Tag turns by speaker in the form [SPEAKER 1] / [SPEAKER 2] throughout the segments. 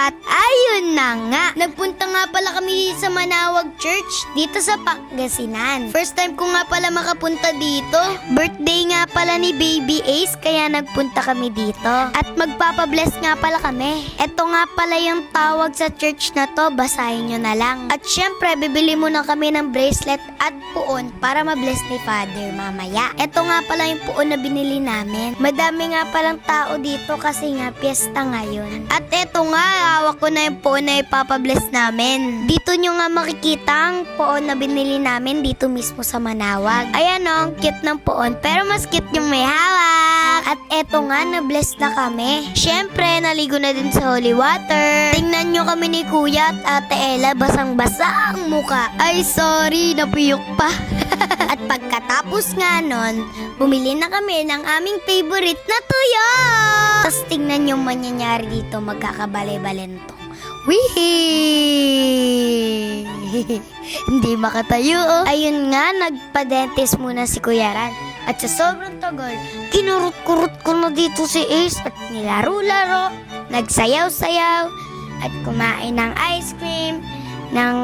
[SPEAKER 1] At ayun na nga, nagpunta nga pala kami sa Manawag Church dito sa Pangasinan. First time ko nga pala makapunta dito. Birthday nga pala ni Baby Ace kaya nagpunta kami dito. At magpapabless nga pala kami. Ito nga pala yung tawag sa church na to, basahin nyo na lang. At syempre, bibili muna kami ng bracelet at puon para mabless ni Father mamaya. Ito nga pala yung puon na binili namin. Madami nga palang tao dito kasi nga piyesta ngayon. At eto nga, hawak ko na yung puon na ipapabless namin. Dito nyo nga makikita ang puon na binili namin dito mismo sa Manawag. Ayan o, ang cute ng puon. Pero mas cute yung may hawak. At eto nga, na-bless na kami. Syempre, naligo na din sa holy water. Tingnan nyo kami ni Kuya at Ate Ella, basang-basa ang muka. Ay, sorry, napiyok pa. At pagkatapos nga nun, bumili na kami ng aming favorite na tuyo! Tapos tingnan yung mangyayari dito, magkakabale-balento. Wihee! Hindi makatayo oh. Ayun nga, nagpa-dentist muna si Kuya Ran. At sa sobrang tagal, kinurot-kurot ko na dito si Ace at nilaro-laro, nagsayaw-sayaw, at kumain ng ice cream, ng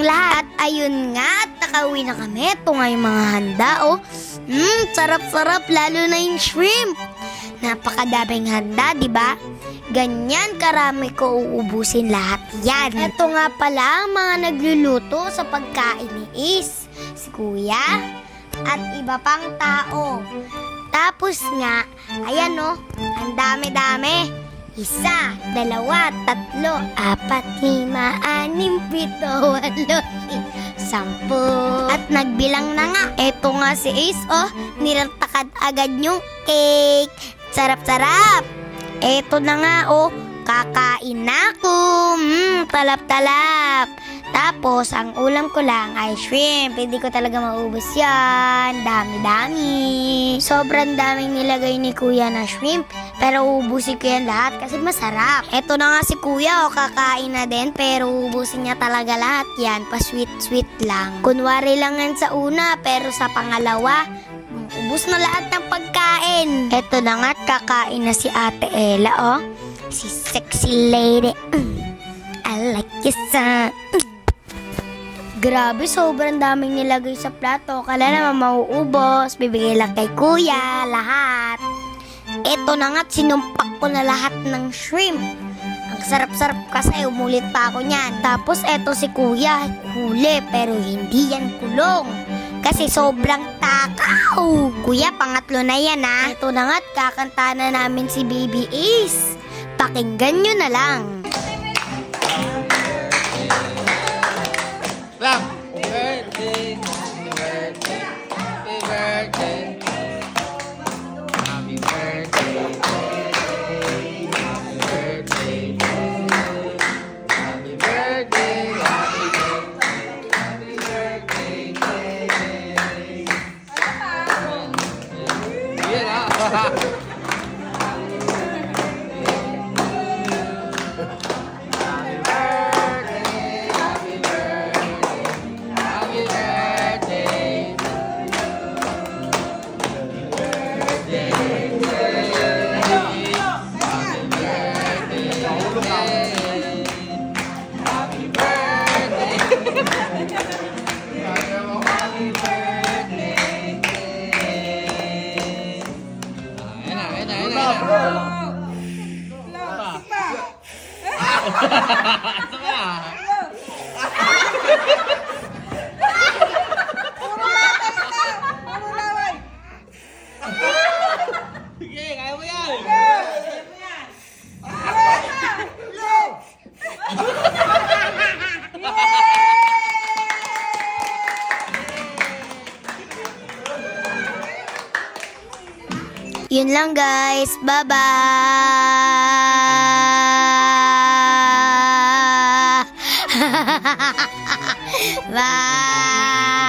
[SPEAKER 1] lahat. At ayun nga, at na kami. Ito nga yung mga handa, oh. Mmm, sarap-sarap, lalo na yung shrimp. Napakadaming handa, di ba? Ganyan karami ko uubusin lahat yan. Ito nga pala ang mga nagluluto sa pagkain ni Is. Si Kuya at iba pang tao. Tapos nga, ayan oh, ang dami-dami. Isa, dalawa, tatlo, apat, lima, anim, pito, walo, sampu. At nagbilang na nga. Eto nga si Ace, oh, nilantakad agad yung cake. Sarap-sarap. Eto na nga, oh, kakain na ako. Mm, talap-talap. Tapos, ang ulam ko lang ay shrimp. Hindi ko talaga maubos yan. Dami-dami. Sobrang daming nilagay ni kuya na shrimp. Pero uubusin ko yan lahat kasi masarap. Eto na nga si kuya, oh, kakain na din. Pero uubusin niya talaga lahat yan. Pa-sweet-sweet lang. Kunwari lang yan sa una, pero sa pangalawa, ubus na lahat ng pagkain. Eto na nga, at kakain na si Ate Ella, oh. Si sexy lady. Mm. I like you, son. Mm. Grabe, sobrang daming nilagay sa plato. Kala naman mauubos. Bibigay lang kay kuya, lahat. Eto na nga't sinumpak ko na lahat ng shrimp. Ang sarap-sarap kasi umulit pa ako niyan. Tapos eto si kuya, huli pero hindi yan kulong. Kasi sobrang takaw. Kuya, pangatlo na yan ha. Eto na nga't kakanta na namin si Baby Ace. Pakinggan nyo na lang.
[SPEAKER 2] Ito ba? Sige, kaya mo yan!
[SPEAKER 1] Yun lang guys. Bye-bye. Bye.